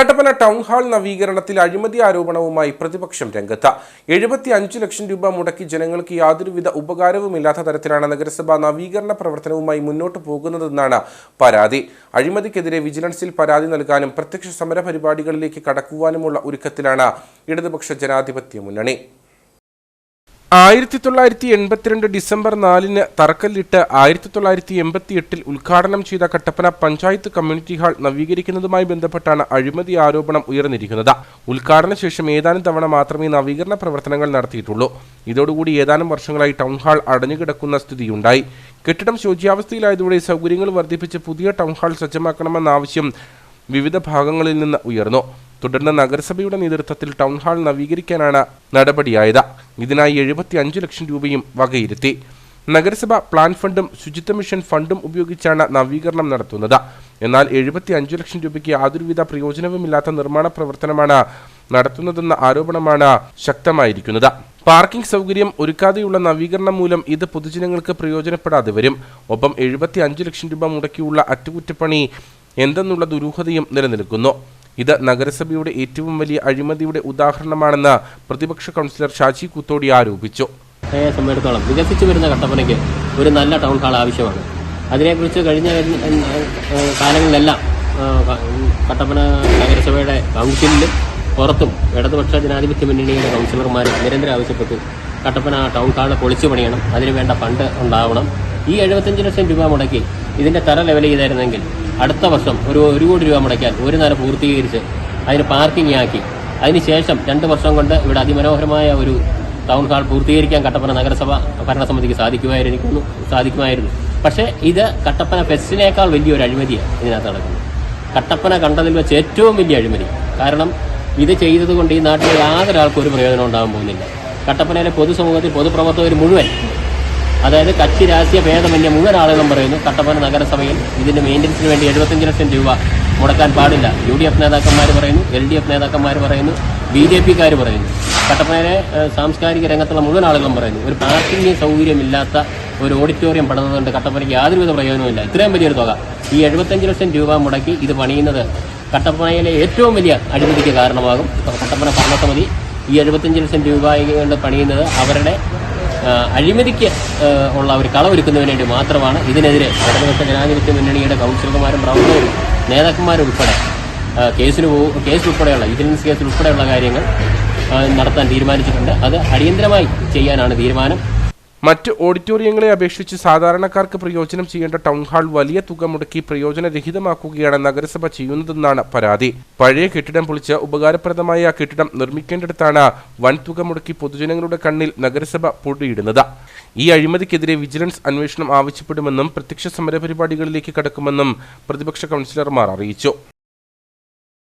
Kattappana town hall നവീകരണത്തിൽ അഴിമതി ആരോപണവുമായി പ്രതിപക്ഷം രംഗത്ത്. എഴുപത്തി അഞ്ച് ലക്ഷം രൂപ മുടക്കി ജനങ്ങൾക്ക് യാതൊരുവിധ ഉപകാരവുമില്ലാത്ത തരത്തിലാണ് നഗരസഭ നവീകരണ പ്രവർത്തനവുമായി മുന്നോട്ട് പോകുന്നതെന്നാണ് പരാതി. അഴിമതിക്കെതിരെ വിജിലൻസിൽ പരാതി നൽകാനും പ്രത്യക്ഷ സമര പരിപാടികളിലേക്ക് കടക്കുവാനുമുള്ള ഒരുക്കത്തിലാണ് ഇടതുപക്ഷ ജനാധിപത്യ മുന്നണി. ആയിരത്തി തൊള്ളായിരത്തി എൺപത്തിരണ്ട് ഡിസംബർ നാലിന് തറക്കല്ലിട്ട് ആയിരത്തി തൊള്ളായിരത്തി എൺപത്തി എട്ടിൽ ഉദ്ഘാടനം ചെയ്ത കട്ടപ്പന പഞ്ചായത്ത് കമ്മ്യൂണിറ്റി ഹാൾ നവീകരിക്കുന്നതുമായി ബന്ധപ്പെട്ടാണ് അഴിമതി ആരോപണം ഉയർന്നിരിക്കുന്നത്. ഉദ്ഘാടന ശേഷം ഏതാനും തവണ മാത്രമേ നവീകരണ പ്രവർത്തനങ്ങൾ നടത്തിയിട്ടുള്ളൂ. ഇതോടുകൂടി ഏതാനും വർഷങ്ങളായി ടൗൺ ഹാൾ അടഞ്ഞുകിടക്കുന്ന സ്ഥിതിയുണ്ടായി. കെട്ടിടം ശോച്യാവസ്ഥയിലായതോടെ സൗകര്യങ്ങൾ വർദ്ധിപ്പിച്ച് പുതിയ ടൗൺ ഹാൾ സജ്ജമാക്കണമെന്ന ആവശ്യം വിവിധ ഭാഗങ്ങളിൽ നിന്ന് ഉയർന്നു. തുടർന്ന് നഗരസഭയുടെ നേതൃത്വത്തിൽ ടൗൺ ഹാൾ നവീകരിക്കാനാണ് നടപടിയായത്. ഇതിനായി എഴുപത്തി അഞ്ച് ലക്ഷം രൂപയും വകയിരുത്തി. നഗരസഭ പ്ലാൻ ഫണ്ടും ശുചിത്വ മിഷൻ ഫണ്ടും ഉപയോഗിച്ചാണ് നവീകരണം നടത്തുന്നത്. എന്നാൽ എഴുപത്തി അഞ്ച് ലക്ഷം രൂപയ്ക്ക് യാതൊരുവിധ പ്രയോജനവുമില്ലാത്ത നിർമ്മാണ പ്രവർത്തനമാണ് നടത്തുന്നതെന്ന ആരോപണമാണ് ശക്തമായിരിക്കുന്നത്. പാർക്കിംഗ് സൗകര്യം ഒരുക്കാതെയുള്ള നവീകരണം മൂലം ഇത് പൊതുജനങ്ങൾക്ക് പ്രയോജനപ്പെടാതെ വരും. ഒപ്പം എഴുപത്തി അഞ്ച് ലക്ഷം രൂപ മുടക്കിയുള്ള അറ്റകുറ്റപ്പണി എന്തെന്നുള്ള ദുരൂഹതയും നിലനിൽക്കുന്നു. ഇത് നഗരസഭയുടെ ഏറ്റവും വലിയ അഴിമതിയുടെ ഉദാഹരണമാണെന്ന് പ്രതിപക്ഷ കൗൺസിലർ ഷാജി കുത്തോടി ആരോപിച്ചു. സംബന്ധിച്ചിടത്തോളം വികസിച്ചു വരുന്ന കട്ടപ്പനയ്ക്ക് ഒരു നല്ല ടൗൺ ഹാൾ ആവശ്യമാണ്. അതിനെക്കുറിച്ച് കഴിഞ്ഞ കാലങ്ങളിലെല്ലാം കട്ടപ്പന നഗരസഭയുടെ കൗൺസിലിൽ പുറത്തും ഇടതുപക്ഷ ജനാധിപത്യ മുന്നണിയുടെ കൗൺസിലർമാർ നിരന്തരം ആവശ്യപ്പെട്ടു കട്ടപ്പന ടൗൺ ഹാൾ പൊളിച്ചു പണിയണം. അതിനുവേണ്ട ഫണ്ട് ഉണ്ടാവണം. ഈ എഴുപത്തഞ്ച് ലക്ഷം രൂപ മുടക്കി ഇതിന്റെ തറ ലെവൽ ചെയ്തായിരുന്നെങ്കിൽ അടുത്ത വർഷം ഒരു ഒരു കോടി രൂപ മുടക്കാൻ ഒരു നില പൂർത്തീകരിച്ച് അതിന് പാർക്കിംഗ് ആക്കി. അതിനുശേഷം രണ്ട് വർഷം കൊണ്ട് ഇവിടെ അതിമനോഹരമായ ഒരു ടൗൺ ഹാൾ പൂർത്തീകരിക്കാൻ കട്ടപ്പന നഗരസഭ ഭരണസമിതിക്ക് സാധിക്കുമായിരുന്നു സാധിക്കുമായിരുന്നു. പക്ഷേ ഇത് കട്ടപ്പന ഫെസ്റ്റിനേക്കാൾ വലിയൊരു അഴിമതിയാണ് ഇതിനകത്ത് നടക്കുന്നത്. കട്ടപ്പന കണ്ടതിൽ വെച്ച് ഏറ്റവും വലിയ അഴിമതി. കാരണം ഇത് ചെയ്തതുകൊണ്ട് ഈ നാട്ടിലെ യാതൊരാൾക്കും ഒരു പ്രയോജനം ഉണ്ടാകാൻ പോകുന്നില്ല. കട്ടപ്പനയിലെ പൊതുസമൂഹത്തിൽ പൊതുപ്രവർത്തകർ മുഴുവൻ അതായത് കക്ഷി രാഷ്ട്രീയ ഭേദമന്യ മുഴുവൻ ആളുകളും പറയുന്നു. കട്ടപ്പന നഗരസഭയിൽ ഇതിന്റെ മെയിന്റനൻസിന് വേണ്ടി എഴുപത്തഞ്ച് ലക്ഷം രൂപ മുടക്കാൻ പാടില്ല. യു ഡി എഫ് നേതാക്കന്മാർ പറയുന്നു എൽ ഡി എഫ് നേതാക്കന്മാർ പറയുന്നു ബി ജെ പിക്കാർ പറയുന്നു. കട്ടപ്പനയിലെ സാംസ്കാരിക രംഗത്തുള്ള മുഴുവൻ ആളുകളും പറയുന്നു. ഒരു പാർക്കിംഗ് സൗകര്യമില്ലാത്ത ഒരു ഓഡിറ്റോറിയം പണിതുകൊണ്ട് കട്ടപ്പനയ്ക്ക് യാതൊരുവിധ പ്രയോജനമില്ല ഇത്രയും വലിയൊരു തുക. ഈ എഴുപത്തഞ്ച് ലക്ഷം രൂപ മുടക്കി ഇത് പണിയുന്നത് കട്ടപ്പനയിലെ ഏറ്റവും വലിയ അഴിമതിക്ക് കാരണമാകും. കട്ടപ്പന ഭരണസമിതി ഈ എഴുപത്തഞ്ച് ലക്ഷം രൂപ കൊണ്ട് പണിയുന്നത് അവരുടെ അഴിമതിക്ക് ഉള്ള ഒരു കളവൊരുക്കുന്നതിന് വേണ്ടി മാത്രമാണ് ഇതിനെതിരെ ഇടതുപക്ഷ ജനാധിപത്യ മുന്നണിയുടെ കൗൺസിലർമാരും പ്രവർത്തകരും നേതാക്കന്മാരും ഉൾപ്പെടെ കേസിന് പോകും കേസ് ഉൾപ്പെടെയുള്ള വിജിലൻസ് കേസിൽ ഉൾപ്പെടെയുള്ള കാര്യങ്ങൾ നടത്താൻ തീരുമാനിച്ചിട്ടുണ്ട്. അത് അടിയന്തരമായി ചെയ്യാനാണ് തീരുമാനം. മറ്റ് ഓഡിറ്റോറിയങ്ങളെ അപേക്ഷിച്ച് സാധാരണക്കാർക്ക് പ്രയോജനം ചെയ്യേണ്ട ടൗൺ ഹാൾ വലിയ തുക മുടക്കി പ്രയോജനരഹിതമാക്കുകയാണ് നഗരസഭ ചെയ്യുന്നതെന്നാണ് പരാതി. പഴയ കെട്ടിടം പൊളിച്ച് ഉപകാരപ്രദമായ കെട്ടിടം നിർമ്മിക്കേണ്ടിടത്താണ് വൻ തുക മുടക്കി പൊതുജനങ്ങളുടെ കണ്ണിൽ നഗരസഭ പൊടിയിടുന്നത്. ഈ അഴിമതിക്കെതിരെ വിജിലൻസ് അന്വേഷണം ആവശ്യപ്പെടുമെന്നും പ്രത്യക്ഷ സമരപരിപാടികളിലേക്ക് കടക്കുമെന്നും പ്രതിപക്ഷ കൗൺസിലർമാർ അറിയിച്ചു.